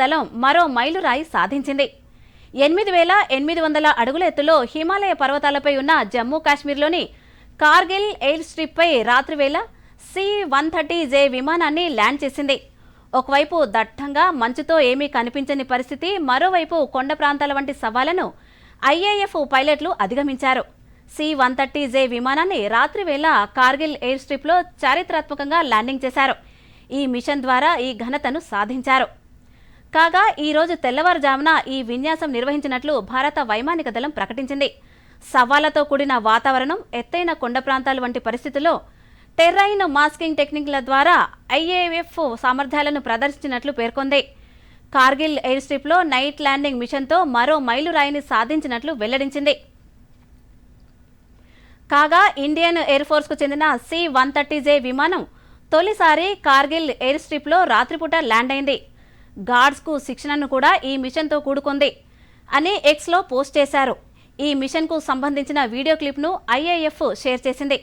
దళం మరో మైలురాయి సాధించింది. ఎనిమిది వేల ఎనిమిది వందల అడుగుల ఎత్తులో హిమాలయ పర్వతాలపై ఉన్న జమ్మూ కాశ్మీర్లోని కార్గిల్ ఎయిర్ స్ట్రిప్పై రాత్రివేళ సి వన్ థర్టీ జే విమానాన్ని ల్యాండ్ చేసింది. ఒకవైపు దట్టంగా మంచుతో ఏమీ కనిపించని పరిస్థితి మరోవైపు కొండ ప్రాంతాల వంటి సవాళ్ళను ఐఏఎఫ్ పైలట్లు అధిగమించారు. సి వన్ థర్టీ జే విమానాన్ని రాత్రివేళ కార్గిల్ ఎయిర్ స్ట్రిప్లో చారిత్రాత్మకంగా ల్యాండింగ్ చేశారు. ఈ మిషన్ ద్వారా ఈ ఘనతను సాధించారు. కాగా ఈ రోజు తెల్లవారుజామున ఈ విన్యాసం నిర్వహించినట్లు భారత వైమానిక దళం ప్రకటించింది. సవాళ్ళతో కూడిన వాతావరణం ఎత్తైన కొండ ప్రాంతాలు వంటి పరిస్థితుల్లో టెర్రైన్ మాస్కింగ్ టెక్నిక్ల ద్వారా ఐఏఎఫ్ సామర్థ్యాలను ప్రదర్శించినట్లు పేర్కొంది. కార్గిల్ ఎయిర్ స్ట్రిప్లో నైట్ ల్యాండింగ్ మిషన్తో మరో మైలురాయిని సాధించినట్లు వెల్లడించింది. కాగా ఇండియన్ ఎయిర్ ఫోర్స్కు చెందిన సి వన్ థర్టీ జే విమానం తొలిసారి కార్గిల్ ఎయిర్ స్ట్రిప్లో రాత్రిపూట ల్యాండ్ అయింది గార్డ్స్కు శిక్షణను కూడా ఈ మిషన్తో కూడుకుంది అని ఎక్స్లో పోస్ట్ చేశారు. ఈ మిషన్కు సంబంధించిన వీడియో క్లిప్ను ఐఏఎఫ్ షేర్ చేసింది.